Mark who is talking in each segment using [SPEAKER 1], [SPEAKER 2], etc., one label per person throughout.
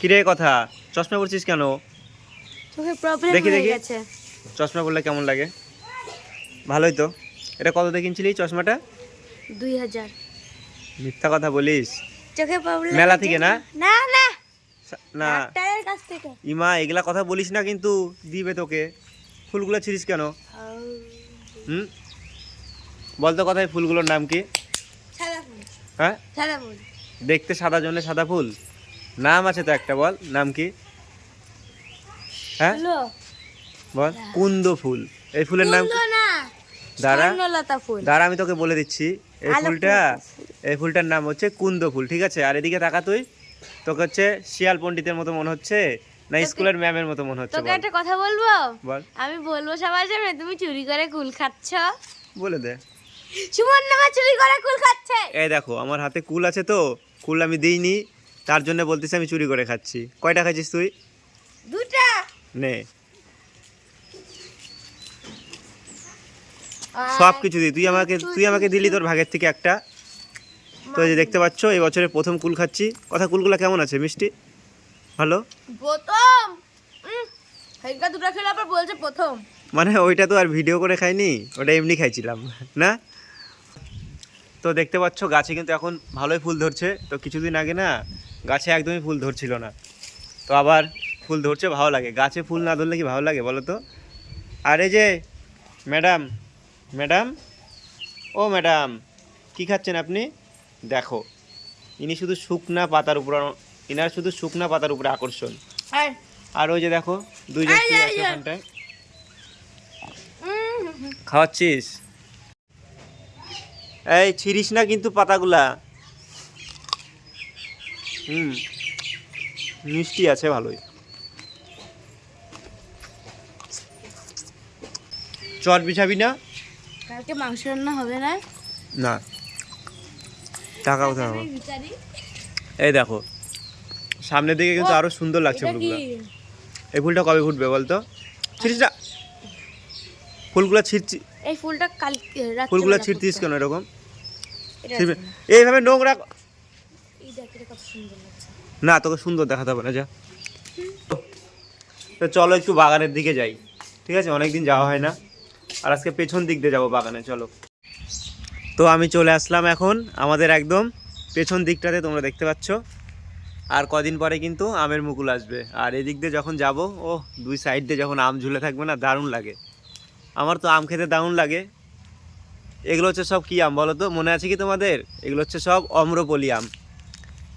[SPEAKER 1] কিরে কথা? চশমা পরছিস কেন?
[SPEAKER 2] চোখে প্রবলেম
[SPEAKER 1] দেখি, দেখি। চশমা পরলে কেমন লাগে? ভালোই তো। এটা কত দিয়ে কিনছিলি চশমাটা?
[SPEAKER 2] দুই হাজার।
[SPEAKER 1] মিথ্যা কথা বলিস।
[SPEAKER 2] চোখে প্রবলেম
[SPEAKER 1] মেলা থেকে না?
[SPEAKER 2] না না।
[SPEAKER 1] না।
[SPEAKER 2] কাছ থেকে।
[SPEAKER 1] ইমা এগুলা কথা বলিস না কিন্তু দিবে তোকে। ফুলগুলো ছিড়িস কেন? হুম? বলতো কথায় ফুলগুলোর নাম কি?
[SPEAKER 2] সাদা ফুল।
[SPEAKER 1] হ্যাঁ?
[SPEAKER 2] সাদা ফুল।
[SPEAKER 1] দেখতে সাদা জন্য সাদা ফুল? নাম আছে তো একটা বল নাম কি? হ্যাঁ? বল কুন্দ ফুল। এই ফুলের নাম দাঁড়া।
[SPEAKER 2] ফুল।
[SPEAKER 1] দাঁড়া আমি তোকে বলে দিচ্ছি। এই ফুলটা এই ফুলটার নাম হচ্ছে কুন্দ ফুল ঠিক আছে? আর এদিকে তাকা তুই। তোকে হচ্ছে শিয়াল পণ্ডিতের মতো মনে হচ্ছে না স্কুলের ম্যামের মতো মনে হচ্ছে
[SPEAKER 2] তোকে একটা কথা বলব?
[SPEAKER 1] বল।
[SPEAKER 2] আমি বলব সবার সামনে তুমি চুরি করে কুল খাচ্ছ?
[SPEAKER 1] বলে দে।
[SPEAKER 2] সুমন নামা চুরি করে কুল খাচ্ছে।
[SPEAKER 1] এই দেখো আমার হাতে কুল আছে তো কুল আমি দিইনি। তার জন্য বলতেছি আমি চুরি করে খাচ্ছি। কয়টা খাচ্ছিস তুই?
[SPEAKER 2] দুটা
[SPEAKER 1] নে। সব কিছু দিই তুই আমাকে তুই আমাকে দিলি তোর ভাগের থেকে একটা। তো এই যে দেখতে পাচ্ছ এই বছরে প্রথম কুল খাচ্ছি। কথা কুলগুলো কেমন আছে মিষ্টি? ভালো?
[SPEAKER 2] প্রথম। হেলকা দুটো খেলে আবার বলছে প্রথম।
[SPEAKER 1] মানে ওইটা তো আর ভিডিও করে খাইনি ওটা এমনি খাইছিলাম না? তো দেখতে পাচ্ছ গাছে কিন্তু এখন ভালোই ফুল ধরছে। তো কিছুদিন আগে না গাছে একদমই ফুল ধরছিল না। তো আবার ফুল ধরছে ভালো লাগে। গাছে ফুল না ধরলে কি ভালো লাগে বলো তো? আর এই যে ম্যাডাম ম্যাডাম? ও ম্যাডাম কি খাচ্ছেন আপনি? দেখো ইনি শুধু শুকনা পাতার উপর ইনার শুধু শুকনা পাতার উপরে আকর্ষণ।
[SPEAKER 2] আর
[SPEAKER 1] ওই যে দেখো দুইজন ওখানটায় খাওয়াচ্ছিস? এই ছিড়িস না কিন্তু পাতাগুলা। হুম। মিষ্টি আছে ভালোই। চট বিছাবি না?
[SPEAKER 2] কালকে মাংস রান্না হবে না?
[SPEAKER 1] না। টাকা কোথায় হবে? এই দেখো সামনের দিকে কিন্তু আরও সুন্দর লাগছে ফুলগুলো। এই ফুলটা কবে ফুটবে বলতো? ছিড়িস না। ফুলগুলো ছিটছি
[SPEAKER 2] এই ফুলটা কালকে রাত্রে
[SPEAKER 1] ফুলগুলো
[SPEAKER 2] ফুটবে।
[SPEAKER 1] কেন এরকম। এইভাবে নোংরা
[SPEAKER 2] এই দেখ এটা কত সুন্দর লাগছে
[SPEAKER 1] না, তোকে সুন্দর দেখাতে হবে না, যা। তো চলো একটু বাগানের দিকে যাই। ঠিক আছে? অনেকদিন যাওয়া হয় না। আর আজকে পেছন দিক দিয়ে যাব বাগানে, চলো। তো আমি চলে আসলাম এখন আমাদের একদম পেছন দিকটাতে, তোমরা দেখতে পাচ্ছ। আর কদিন পরে কিন্তু আমের মুকুল আসবে। আর এদিক দিয়ে যখন যাব ও দুই সাইড দিয়ে যখন আম ঝুলে থাকবে না, দারুণ লাগে। আমার তো আম খেতে দারুণ লাগে। এগুলো হচ্ছে সব কী আম বলো তো? মনে আছে কি তোমাদের? এগুলো হচ্ছে সব অম্রপলি আম।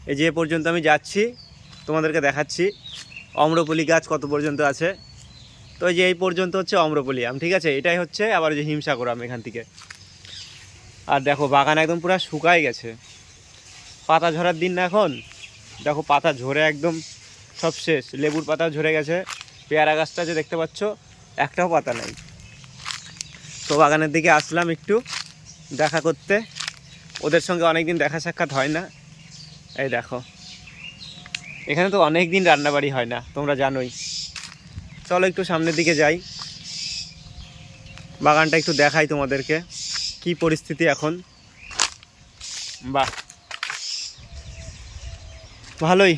[SPEAKER 1] এই যে পর্যন্ত আমি যাচ্ছি, তোমাদেরকে দেখাচ্ছি, অম্রপলি গাছ কত পর্যন্ত আছে। তো এই যে এই পর্যন্ত হচ্ছে অম্রপলি আম, ঠিক আছে? এটাই হচ্ছে আবার যে হিমসাগর আম এখান থেকে। আর দেখো, বাগান একদম পুরো শুকায় গেছে। পাতা ঝরার দিন না এখন। দেখো, পাতা ঝরে একদম সব শেষ। লেবুর পাতা ঝরে গেছে। পেয়ারা গাছটা যে দেখতে পাচ্ছ, একটাও পাতা নেই। তো বাগানের দিকে আসলাম একটু দেখা করতে। ওদের সঙ্গে অনেক দিন দেখা সাক্ষাৎ হয় না। এই দেখো। এখানে তো অনেক দিন রান্নাবাড়ি হয় না, তোমরা জানোই। চলো একটু সামনের দিকে যাই। বাগানটা একটু দেখাই তোমাদেরকে, কি পরিস্থিতি এখন। বাহ। ভালোই।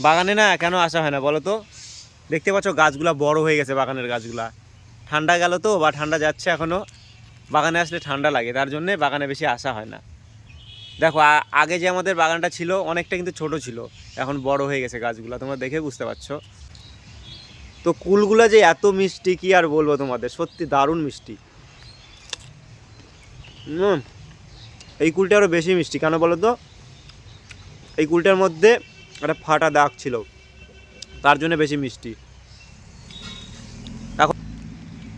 [SPEAKER 1] বাগানে না কেন আসা হয় না, বলো তো? দেখতে পাচ্ছ গাছগুলা বড় হয়ে গেছে, বাগানের গাছগুলা। ঠান্ডা গেল তো, বা ঠান্ডা যাচ্ছে এখনও বাগানে আসলে ঠান্ডা লাগে, তার জন্যে বাগানে বেশি আসা হয় না। দেখো আগে যে আমাদের বাগানটা ছিল, অনেকটা কিন্তু ছোট ছিল। এখন বড় হয়ে গেছে গাছগুলো, তোমরা দেখে বুঝতে পারছ। তো কুলগুলো যে এত মিষ্টি, কি আর বলব তোমাদের? সত্যি দারুণ মিষ্টি। এই কুলটা আরও বেশি মিষ্টি, কেন বলো তো? এই কুলটার মধ্যে একটা ফাটা দাগ ছিল, তার জন্য বেশি মিষ্টি। এখন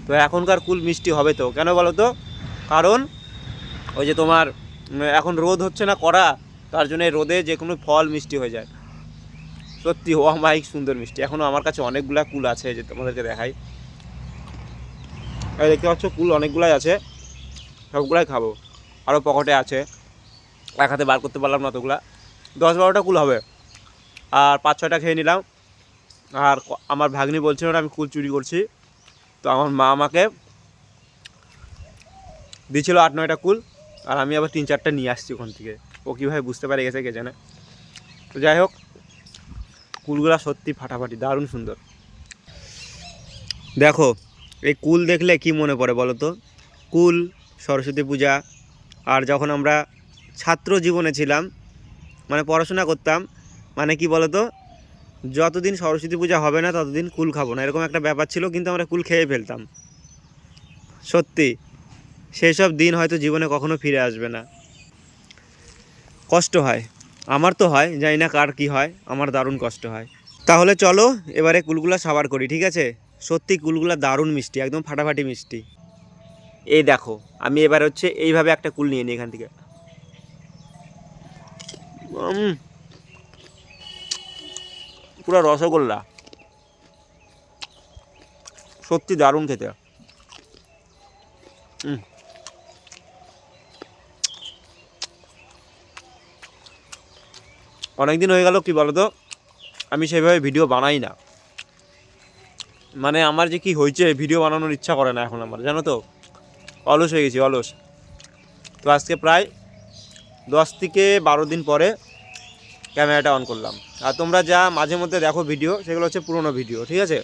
[SPEAKER 1] তো এখনকার কুল মিষ্টি হবে তো, কেন বলো তো? কারণ ওই যে তোমার এখন রোদ হচ্ছে না কড়া, তার জন্য রোদে যে কোনো ফল মিষ্টি হয়ে যায়। সত্যি, ও মাইক সুন্দর মিষ্টি। এখনও আমার কাছে অনেকগুলা কুল আছে যে তোমাদেরকে দেখাই। এই দেখতে পাচ্ছ, কুল অনেকগুলাই আছে, সবগুলাই খাব। আরও পকেটে আছে। এক হাতে বার করতে পারলাম না অতগুলা। দশ বারোটা কুল হবে। আর পাঁচ ছয়টা খেয়ে নিলাম। আর আমার ভাগ্নি বলছিল না আমি কুল চুরি করছি। তো আমার মা আমাকে দিয়েছিল আট নয়টা কুল। আর আমি আবার তিন চারটা নিয়ে আসছি ওখান থেকে। ও কীভাবে বুঝতে পারে গেছে কে জানে। তো যাই হোক, কুলগুলা সত্যি ফাটাফাটি, দারুণ সুন্দর। দেখো, এই কুল দেখলে কি মনে পড়ে বলো তো? কুল, সরস্বতী পূজা, আর যখন আমরা ছাত্র জীবনে ছিলাম মানে পড়াশোনা করতাম মানে কি বলো তো? যতদিন সরস্বতী পূজা হবে না, ততদিন কুল খাব না। এরকম একটা ব্যাপার ছিল, কিন্তু আমরা কুল খেয়ে ফেলতাম। সত্যি। সেই সব দিন হয়তো জীবনে কখনো ফিরে আসবে না। কষ্ট হয়। আমার তো হয়, জানি না কার কি হয়, আমার দারুণ কষ্ট হয়। তাহলে চলো, এবারে কুলগুলা সাবার করি, ঠিক আছে? সত্যি কুলগুলা দারুণ মিষ্টি, একদম ফাটাফাটি মিষ্টি। এই দেখো, আমি এবার হচ্ছে এইভাবে একটা কুল নিয়ে নিই এখান থেকে। পুরো রসগোল্লা। সত্যি দারুণ খেতে। হুম অনেক দিন হয়ে গেল, কি বলো তো আমি সেভাবে ভিডিও বানাই না। মানে আমার যে কি হয়েছে ভিডিও বানানোর ইচ্ছা করে না এখন আমার, জানো তো? অলস হয়ে গেছি, অলস। তো আজকে প্রায় দশ থেকে বারো দিন পরে ক্যামেরাটা অন করলাম। আর তোমরা যা মাঝে মধ্যে দেখো ভিডিও সেগুলো হচ্ছে পুরোনো ভিডিও ঠিক আছে?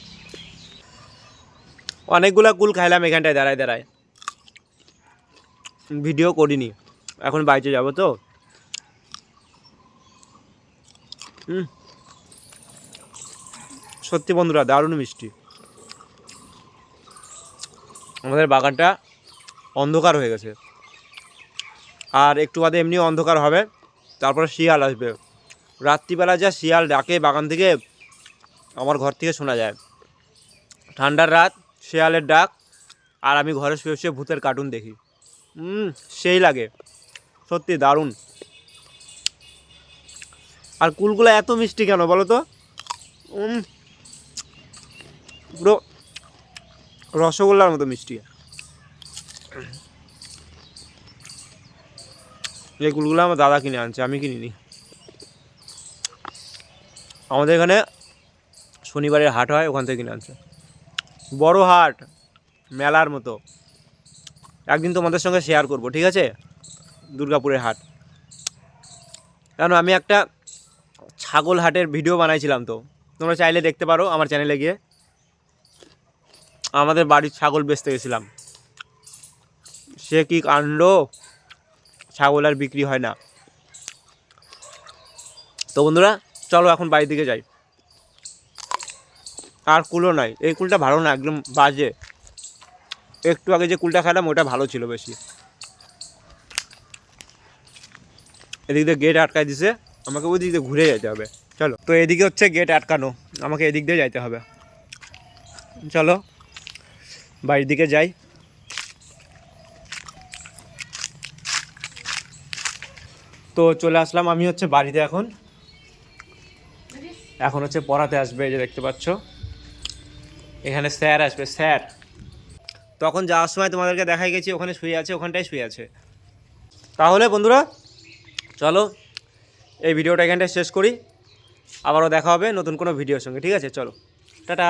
[SPEAKER 1] অনেকগুলা কুল খাইলাম এখানটায়, দাঁড়ায় দাঁড়ায়। ভিডিও করিনি, এখন বাড়িতে যাব তো হুম সত্যি বন্ধুরা, দারুণ মিষ্টি। আমাদের বাগানটা অন্ধকার হয়ে গেছে। আর একটু বাদে এমনিও অন্ধকার হবে, তারপরে শিয়াল আসবে। রাত্রিবেলা যা শিয়াল ডাকে বাগান থেকে, আমার ঘর থেকে শোনা যায়। ঠান্ডার রাত, শিয়ালের ডাক, আর আমি ঘরে শুয়ে শুয়ে ভূতের কার্টুন দেখি। সেই লাগে। সত্যি দারুণ। আর কুলগুলো এত মিষ্টি কেন বলো তো? পুরো রসগোল্লার মতো মিষ্টি। এই কুলগুলো আমার দাদা কিনে আনছে, আমি কিনিনি। আমাদের এখানে শনিবারের হাট হয়, ওখান থেকে কিনে আনছে। বড় হাট, মেলার মতো। একদিন তোমাদের সঙ্গে শেয়ার করব, ঠিক আছে? দুর্গাপুরের হাট। কারণ আমি একটা ছাগল হাটের ভিডিও বানাইছিলাম তো। তোমরা চাইলে দেখতে পারো আমার চ্যানেলে গিয়ে। আমাদের বাড়ির ছাগল বেচতে গেছিলাম। সে কি কাণ্ড? ছাগল আর বিক্রি হয় না। তো বন্ধুরা, চলো এখন বাড়ির দিকে যাই। আর কুলও নাই। এই কুলটা ভালো না, একদম বাজে। একটু আগে যে কুলটা খেলাম, ওটা ভালো ছিল বেশি। এদিক দিয়ে গেট আটকায় দিছে। আমাকে ওই দিক দিয়ে ঘুরে যেতে হবে। চলো। তো এদিকে হচ্ছে গেট আটকানো। আমাকে এদিক দিয়ে যাইতে হবে। চলো। বাড়ির দিকে যাই। তো চলে আসলাম আমি হচ্ছে বাড়িতে এখন। এখন হচ্ছে পড়াতে আসবে, এই যে দেখতে পাচ্ছ। এখানে স্যার আসবে, স্যার। তখন যাওয়ার সময় তোমাদেরকে দেখাই গেছি, ওখানে শুয়ে আছে, ওখানটায় শুয়ে আছে। তাহলে বন্ধুরা, চলো। এই ভিডিওটা এখানটায় শেষ করি। আবারও দেখা হবে নতুন কোনো ভিডিওর সঙ্গে, ঠিক আছে? চলো, টাটা।